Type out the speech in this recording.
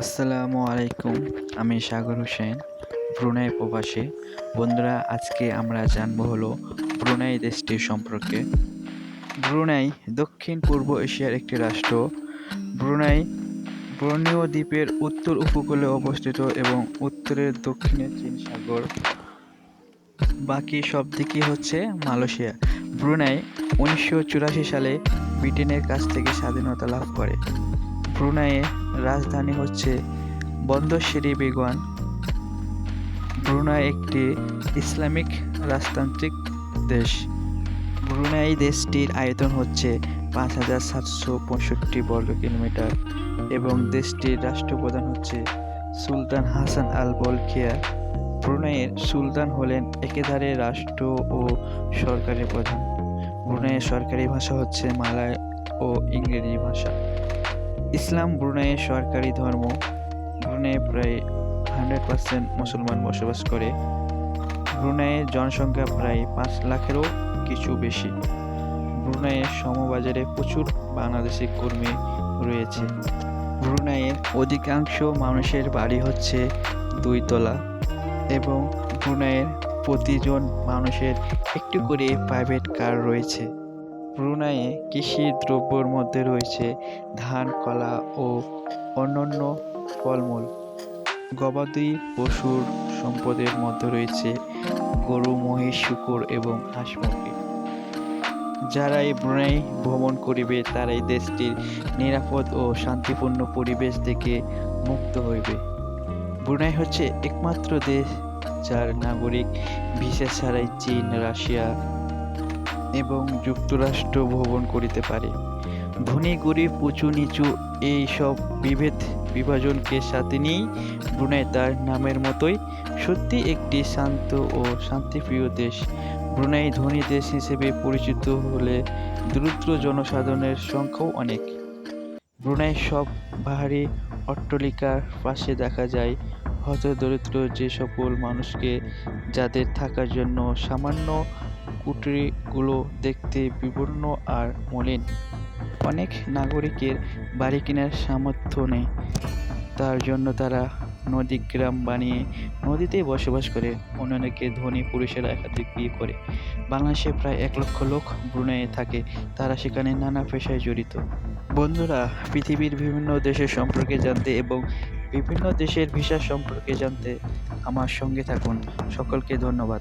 আসসালামু আলাইকুম, আমি সাগর হোসেন, ব্রুনাই প্রবাসী। বন্ধুরা, আজকে আমরা জানব হলো ব্রুনাই দেশটির সম্পর্কে। ব্রুনাই দক্ষিণ পূর্ব এশিয়ার একটি রাষ্ট্র। ব্রুনাই বর্ণীয় দ্বীপের উত্তর উপকূলে অবস্থিত এবং উত্তরের দক্ষিণে চীন সাগর। বাকি সব দিকই হচ্ছে মালয়েশিয়া। ব্রুনাই উনিশশো চুরাশি সালে ব্রিটেনের কাছ থেকে স্বাধীনতা লাভ করে। ব্রুনাইয়ের রাজধানী হচ্ছে বন্দর শেরি বেগওয়ান ব্রুনাই একটি ইসলামিক রাজতান্ত্রিক দেশ। ব্রুনাই দেশটির আয়তন হচ্ছে পাঁচ হাজার সাতশো পঁয়ষট্টি বর্গ কিলোমিটার এবং দেশটির রাষ্ট্রপ্রধান হচ্ছে সুলতান হাসান আল বলখিয়া। ব্রুনাইয়ের সুলতান হলেন একেধারে রাষ্ট্র ও সরকারি প্রধান। ব্রুনাইয়ের সরকারি ভাষা হচ্ছে মালয় ও ইংরেজি ভাষা। ইসলাম ব্রুনাইয়ের সরকারি ধর্ম ব্রুনাইয়ে প্রায় হান্ড্রেড পার্সেন্ট মুসলমান বসবাস করে। ব্রুনাইয়ের জনসংখ্যা প্রায় পাঁচ লাখেরও কিছু বেশি। ব্রুনাইয়ের সমবাজারে প্রচুর বাংলাদেশি কর্মী রয়েছে। ব্রুনাইয়ের অধিকাংশ মানুষের বাড়ি হচ্ছে দুই তলা এবং ব্রুনাইয়ের প্রতিজন মানুষের একটু করে প্রাইভেট কার রয়েছে। ব্রুনাইয়ে কৃষি দ্রব্যর মধ্যে রয়েছে ধান, কলা ও অন্যান্য ফলমূল। গবাদি পশুর সম্পদের মধ্যে রয়েছে গরু, মহিষ, শুকর এবং হাঁস মুরগি যারা এই ব্রুনাই ভ্রমণ করিবে তারাই দেশটির নিরাপদ ও শান্তিপূর্ণ পরিবেশ থেকে মুক্ত হইবে। ব্রুনাই হচ্ছে একমাত্র দেশ যার নাগরিক ভিসা ছাড়াই চীন, রাশিয়া এবং যুক্তরাষ্ট্র ভ্রমণ করিতে পারে। ধনী, গরিব, উঁচু, নিচু এই সব বিভেদ বিভাজনকে সাথে নিয়েই ব্রুনাই তার নামের মতোই সত্যি একটি শান্ত ও শান্তিপ্রিয় দেশ। ব্রুনাই ধনী দেশ হিসেবে পরিচিত হলে দরিদ্র জনসাধারণের সংখ্যাও অনেক। ব্রুনাই সব পাহাড়ি অট্টালিকার পাশে দেখা যায় হত দরিদ্র যে সকল মানুষকে যাদের থাকার জন্য সামান্য কুটিরগুলো দেখতে বিবর্ণ আর মলিন। অনেক নাগরিকের বাড়ি কেনার সামর্থ্য নেই। তার জন্য তারা নদী গ্রাম বানিয়ে নদীতেই বসবাস করে। অন্যকে ধনী পুরুষেরা একাধিক বিয়ে করে। বাংলাদেশে প্রায় এক লক্ষ লোক ব্রুনাইয়ে থাকে। তারা সেখানে নানা পেশায় জড়িত। বন্ধুরা, পৃথিবীর বিভিন্ন দেশের সম্পর্কে জানতে এবং বিভিন্ন দেশের ভিসা সম্পর্কে জানতে আমার সঙ্গে থাকুন। সকলকে ধন্যবাদ।